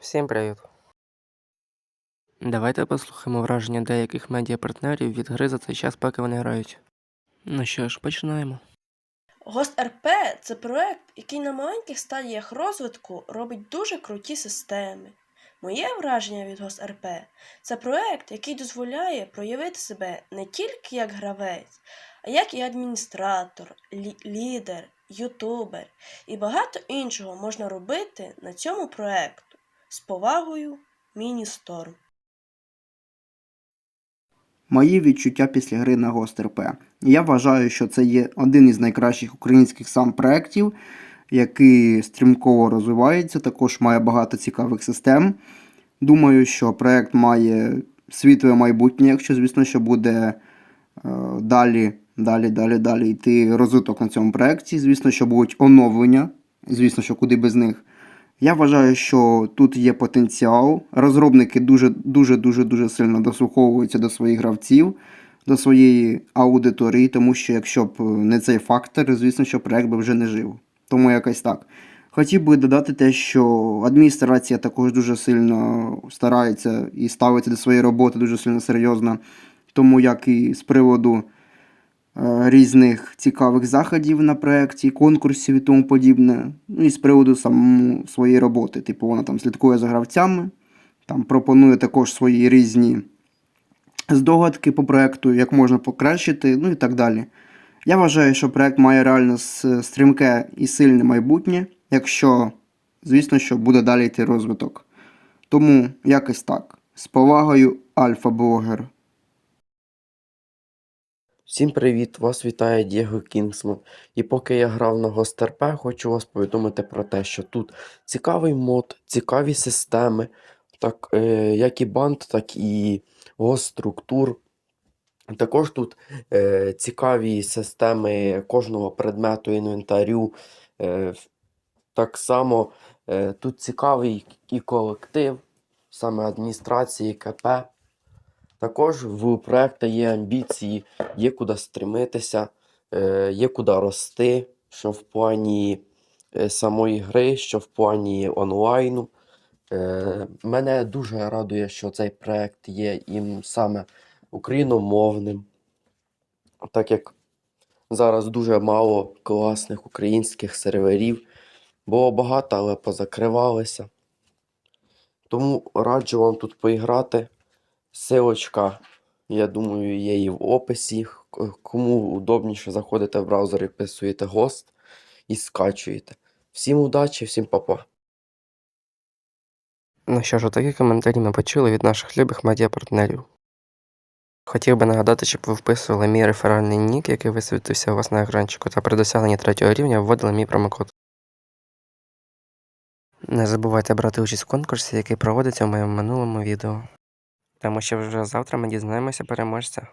Всім привіт. Давайте послухаємо враження деяких медіапартнерів від гри за цей час, поки вони грають. Ну що ж, починаємо. Гост РП це проект, який на маленьких стадіях розвитку робить дуже круті системи. Моє враження від Гост РП це проект, який дозволяє проявити себе не тільки як гравець, а як і адміністратор, лі- лідер, ютубер і багато іншого можна робити на цьому проекту. З повагою, Міністорм. Мої відчуття після гри на RP. Я вважаю, що це є один із найкращих українських сам проєктів, який стрімково розвивається, також має багато цікавих систем. Думаю, що проєкт має світле майбутнє, якщо, звісно, що буде е, далі, далі, далі, далі йти розвиток на цьому проєкті. Звісно, що будуть оновлення, звісно, що куди без них. Я вважаю, що тут є потенціал. Розробники дуже дуже дуже сильно дослуховуються до своїх гравців, до своєї аудиторії, тому що якщо б не цей фактор, звісно, що проект би вже не жив. Тому якось так. Хотів би додати те, що адміністрація також дуже сильно старається і ставиться до своєї роботи дуже сильно серйозно. Тому як і з приводу е, різних цікавих заходів на проєкті, конкурсів і тому подібне. Ну і з приводу самому своєї роботи. Типу, вона там слідкує за гравцями, там пропонує також свої різні здогадки по проєкту, як можна покращити, ну і так далі. Я вважаю, що проєкт має реально стрімке і сильне майбутнє, якщо, звісно, що буде далі йти розвиток. Тому якось так. З повагою, Альфа-блогер. Всім привіт! Вас вітає Дієго Кінгсман. І поки я грав на Гостерп, хочу вас повідомити про те, що тут цікавий мод, цікаві системи, так, е, як і банд, так і госструктур. Також тут е, цікаві системи кожного предмету інвентарю. Е, так само е, тут цікавий і колектив, саме адміністрації КП. Також в проекту є амбіції, є куди стремитися, е, є куди рости, що в плані е, самої гри, що в плані онлайну. Е, Мене дуже радує, що цей проект є їм саме україномовним, так як зараз дуже мало класних українських серверів. Було багато, але позакривалися. Тому раджу вам тут поіграти. Силочка, я думаю, є і в описі. Кому удобніше заходите в браузер і вписуєте гост і скачуєте. Всім удачі, всім па-па. Ну що ж, такі коментарі ми почули від наших любих медіапартнерів. Хотів би нагадати, щоб ви вписували мій реферальний нік, який висвітився у вас на екранчику, та при досягненні третього рівня вводили мій промокод. Не забувайте брати участь в конкурсі, який проводиться в моєму минулому відео. Тому що вже завтра ми дізнаємося переможця.